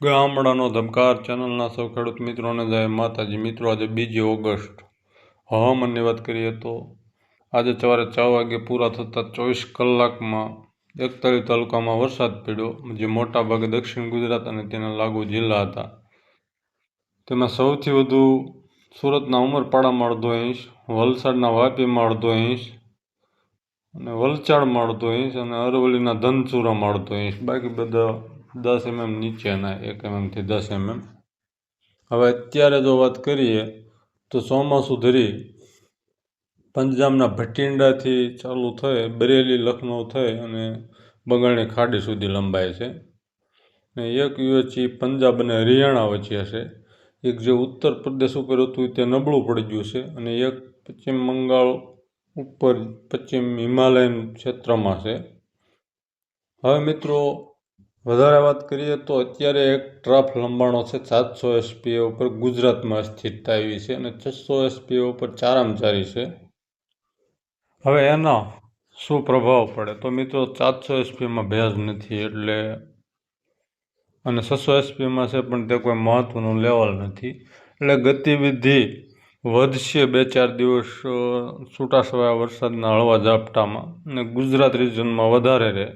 ગામડાનો ધબકાર ચેનલના સૌ ખેડૂત મિત્રોને જય માતાજી. મિત્રો, આજે બીજી ઓગસ્ટ. હવામાનની વાત કરીએ તો આજે સવારે છ વાગે પૂરા થતાં ચોવીસ કલાકમાં એકતાલીસ તાલુકામાં વરસાદ પડ્યો. જે મોટાભાગે દક્ષિણ ગુજરાત અને તેના લાગુ જિલ્લા હતા. તેમાં સૌથી વધુ સુરતના ઉમરપાડામાં અડધો ઇંચ વલસાડના વાપીમાં અડધો ઇંચ અને વલસાડમાં અડધો ઇંચ અને અરવલ્લીના ધનસુરામાં અડધો ઇંચ બાકી બધા દસ એમએમ નીચેના એક એમએમથી દસ એમએમ. હવે અત્યારે જો વાત કરીએ તો ચોમાસું ધરી પંજાબના ભટિંડાથી ચાલુ થઈ, બરેલી લખનઉ થઈ અને બંગાળની ખાડી સુધી લંબાય છે. ને એક યુએચી પંજાબ અને હરિયાણા વચ્ચે છે. એક જે ઉત્તર પ્રદેશ ઉપર હતું તે નબળું પડી ગયું છે અને એક પશ્ચિમ બંગાળ ઉપર પશ્ચિમ હિમાલયન ક્ષેત્રમાં છે. હવે મિત્રો વધારે વાત કરીએ તો અત્યારે એક ટ્રફ લંબાણો છે સાતસો એસપીએ ઉપર ગુજરાતમાં સ્થિરતા આવી છે અને છસો એસપીએ ઉપર ચારામચારી છે. હવે એનો શું પ્રભાવ પડે? તો મિત્રો સાતસો એસપીમાં ભેજ નથી એટલે અને છસો એસપીમાં છે પણ તે કોઈ મહત્ત્વનું લેવલ નથી. એટલે ગતિવિધિ વધશે બે ચાર દિવસ છૂટાછવાયા વરસાદના હળવા ઝાપટામાં અને ગુજરાત રિજનમાં વધારે રહે.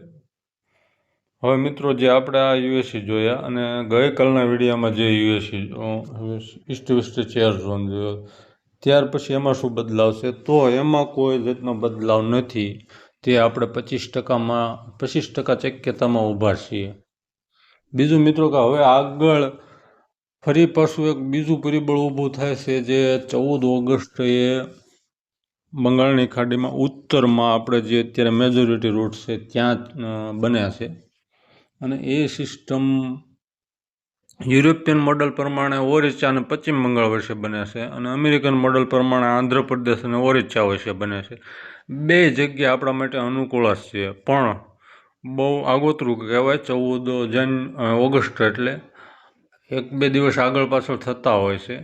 હવે મિત્રો જે આપણે આ યુએસસી જોયા અને ગઈકાલના વિડીયોમાં જે USC east west chair zone જોયો, ત્યાર પછી એમાં શું બદલાવ છે? તો એમાં કોઈ જાતનો બદલાવ નથી. તે આપણે પચીસ ટકામાં, પચીસ ટકા શક્યતામાં ઊભા છીએ. બીજું મિત્રો કે હવે આગળ ફરી પાછું એક બીજું પરિબળ ઊભું થાય છે જે ચૌદ ઓગસ્ટે બંગાળની ખાડીમાં ઉત્તરમાં આપણે જે અત્યારે મેજોરિટી રૂટ છે ત્યાં બન્યા છે. અને એ સિસ્ટમ યુરોપિયન મોડલ પ્રમાણે ઓરિસ્સા અને પશ્ચિમ બંગાળ વર્ષે બને છે અને અમેરિકન મોડલ પ્રમાણે આંધ્રપ્રદેશ અને ઓરિસ્સા વર્ષે બને છે. બે જગ્યા આપણા માટે અનુકૂળ જ છે, પણ બહુ આગોતરું કહેવાય ચૌદ જાન ઓગસ્ટ એટલે એક બે દિવસ આગળ પાછળ થતા હોય છે.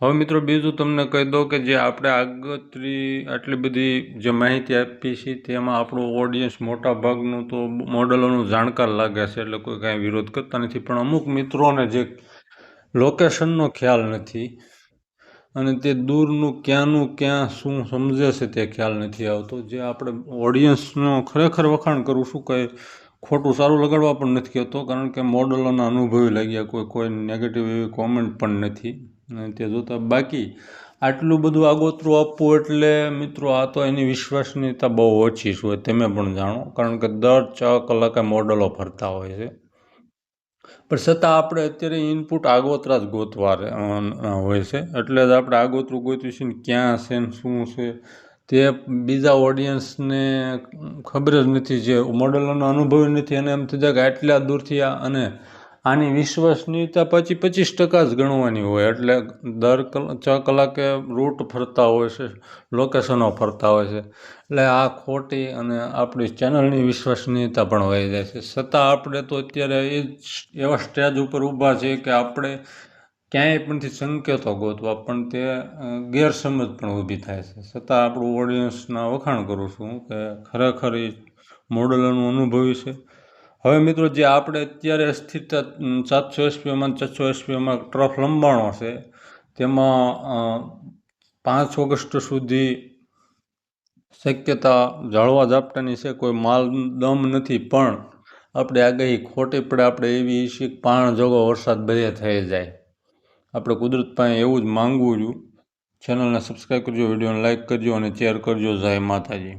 હવે મિત્રો બીજું તમને કહી દઉં કે જે આપણે આગતરી આટલી બધી જે માહિતી આપી છે, તેમાં આપણું ઓડિયન્સ મોટા ભાગનું તો મોડલોનું જાણકાર લાગે છે, એટલે કોઈ કાંઈ વિરોધ કરતા નથી. પણ અમુક મિત્રોને જે લોકેશનનો ખ્યાલ નથી અને તે દૂરનું ક્યાંનું ક્યાં શું સમજે છે તે ખ્યાલ નથી આવતો. જે આપણે ઓડિયન્સનો ખરેખર વખાણ કરું છું, કંઈ ખોટું સારું લગાડવા પણ નથી કહેતો, કારણ કે મોડલોના અનુભવી લાગ્યા કોઈ કોઈ નેગેટિવ એવી કોમેન્ટ પણ નથી. તે જોતા બાકી આટલું બધું આગોતરું આપવું એટલે મિત્રો આ તો એની વિશ્વસનીયતા બહુ ઓછી હોય તમે પણ જાણો. કારણ કે દર છ કલાકે મોડલો ફરતા હોય છે. પણ છતાં આપણે અત્યારે ઇનપુટ આગોતરા જ ગોતવા હોય છે. એટલે જ આપણે આગોતરું ગોત્યું છે ને ક્યાં છે ને શું છે તે બીજા ઓડિયન્સને ખબર જ નથી, જે મોડલોનો અનુભવ નથી એને એમ થઈ જાય કે આટલા દૂરથી આ, અને આની વિશ્વસનીયતા પછી પચીસ ટકા જ ગણવાની હોય, એટલે દર છ કલાકે રૂટ ફરતા હોય છે લોકેશનો ફરતા હોય છે. એટલે આ ખોટી અને આપણી ચેનલની વિશ્વસનીયતા પણ વહી જાય છે. છતાં આપણે તો અત્યારે એ એવા સ્ટેજ ઉપર ઊભા છીએ કે આપણે ક્યાંય પણથી સંકેતો ગોતવા, પણ તે ગેરસમજ પણ ઊભી થાય છે. છતાં આપણું ઓડિયન્સના વખાણ કરું છું કે ખરેખર એ મોડલોનું અનુભવી છે. હવે મિત્રો જે આપણે અત્યારે સ્થિત સાતસો એસપીઓમાં છસો એસપીઓમાં ટ્રફ લંબાણો છે, તેમાં પાંચ ઓગસ્ટ સુધી શક્યતા જાળવા ઝાપટાની છે, કોઈ માલ દમ નથી, પણ આપણે આગાહી ખોટી પડે, આપણે એવી ઈચ્છી પાણ જોગો વરસાદ બધે થઈ જાય. આપણે કુદરત પાસે એવું જ માંગવું છું. ચેનલને સબસ્ક્રાઈબ કરજો, વિડીયોને લાઇક કરજો અને શેર કરજો. જય માતાજી.